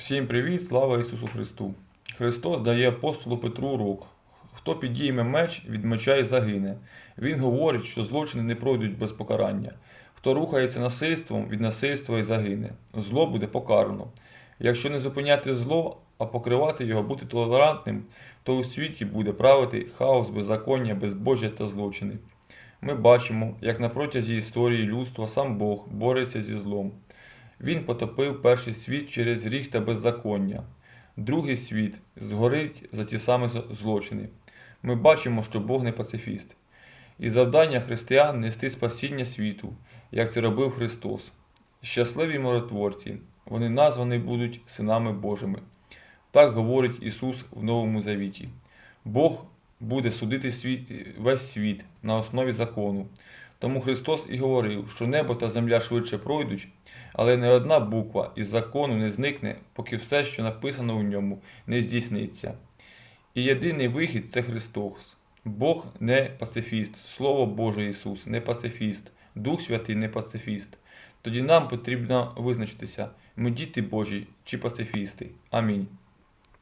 Всім привіт, слава Ісусу Христу! Христос дає апостолу Петру урок. Хто підійме меч, від меча й загине. Він говорить, що злочини не пройдуть без покарання. Хто рухається насильством, від насильства й загине. Зло буде покарано. Якщо не зупиняти зло, а покривати його, бути толерантним, то у світі буде правити хаос, беззаконня, безбожжя та злочини. Ми бачимо, як на протязі історії людства сам Бог бореться зі злом. Він потопив перший світ через гріх та беззаконня. Другий світ згорить за ті самі злочини. Ми бачимо, що Бог не пацифіст. І завдання християн нести спасіння світу, як це робив Христос. Щасливі миротворці, вони названі будуть синами Божими. Так говорить Ісус в Новому Завіті. Бог буде судити світ, весь світ на основі закону. Тому Христос і говорив, що небо та земля швидше пройдуть, але не одна буква із закону не зникне, поки все, що написано у ньому, не здійсниться. І єдиний вихід це Христос. Бог не пацифіст, Слово Боже Ісус не пацифіст, Дух Святий не пацифіст. Тоді нам потрібно визначитися, ми діти Божі чи пацифісти. Амінь.